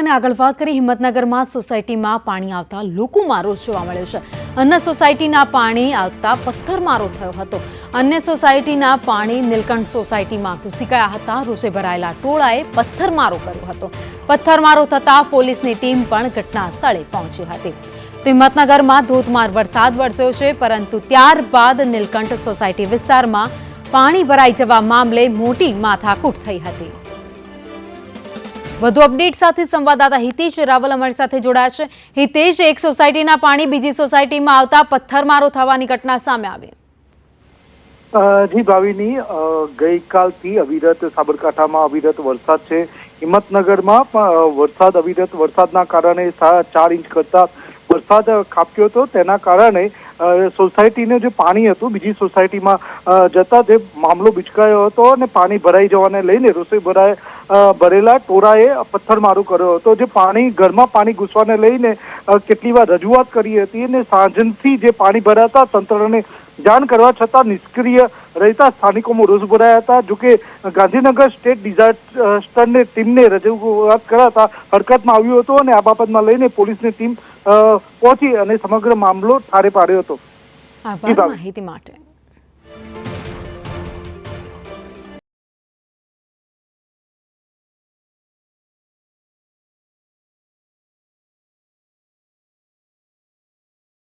અને આગળ વાત કરી હિંમતનગરમાં સોસાયટીમાં પાણી આવતા લોકોમાં રોષ જોવા મળ્યો છે. અન્ય સોસાયટીના પાણી આવતા પથ્થરમારો થયો હતો. અન્ય સોસાયટીના પાણી નીલકંઠ સોસાયટીમાં ઘૂસી ગયા હતા. રોષે ભરાયેલા ટોળાએ પથ્થરમારો કર્યો હતો. પથ્થરમારો થતાં પોલીસની ટીમ પણ ઘટના સ્થળે પહોંચી હતી. તો હિંમતનગરમાં ધોધમાર વરસાદ વરસ્યો છે, પરંતુ ત્યારબાદ નીલકંઠ સોસાયટી વિસ્તારમાં પાણી ભરાઈ જવા મામલે મોટી માથાકૂટ થઈ હતી. વધુ અપડેટ સાથે સંવાદદાતા હિતેશ રાવલ અમારી સાથે જોડાયા છે. હિતેશ, એક સોસાયટીના પાણી, બીજી સોસાયટીમાં આવતા પથ્થરમારો થવાની ઘટના સામે આવી. જી ભાવિની ગઈકાલથી અવિરત સાબરકાંઠામાં અવિરત વરસાદ છે. હિંમતનગરમાં પણ વરસાદ, અવિરત વરસાદના કારણે ચાર ઇંચ કરતા વરસાદ ખાબક્યો હતો. તેના કારણે સોસાયટીનું જે પાણી હતું, બીજી સોસાયટીમાં જતા જે મામલો બિચકાયો હતો અને પાણી ભરાઈ જવાને લઈને રસોઈ ભરાય ભરેલા ટોળાએ પથ્થરમારો કર્યો હતો જે પાણી ઘરમાં પાણી ઘૂસવાને લઈને કેટલી વાર રજૂઆત કરી હતી અને સાંજનથી જે પાણી ભરાતા તંત્રને જાણ કરવા છતાં નિષ્ક્રિય રહેતા સ્થાનિકોમાં રોષ ભરાયા હતા. જોકે ગાંધીનગર સ્ટેટ ડિઝાસ્ટરની ટીમને રજૂઆત કરાતા હરકતમાં આવ્યું હતું અને આ બાબતમાં લઈને પોલીસની ટીમ પહોંચી અને સમગ્ર મામલો ઠારે પાડ્યો હતો. માહિતી માટે.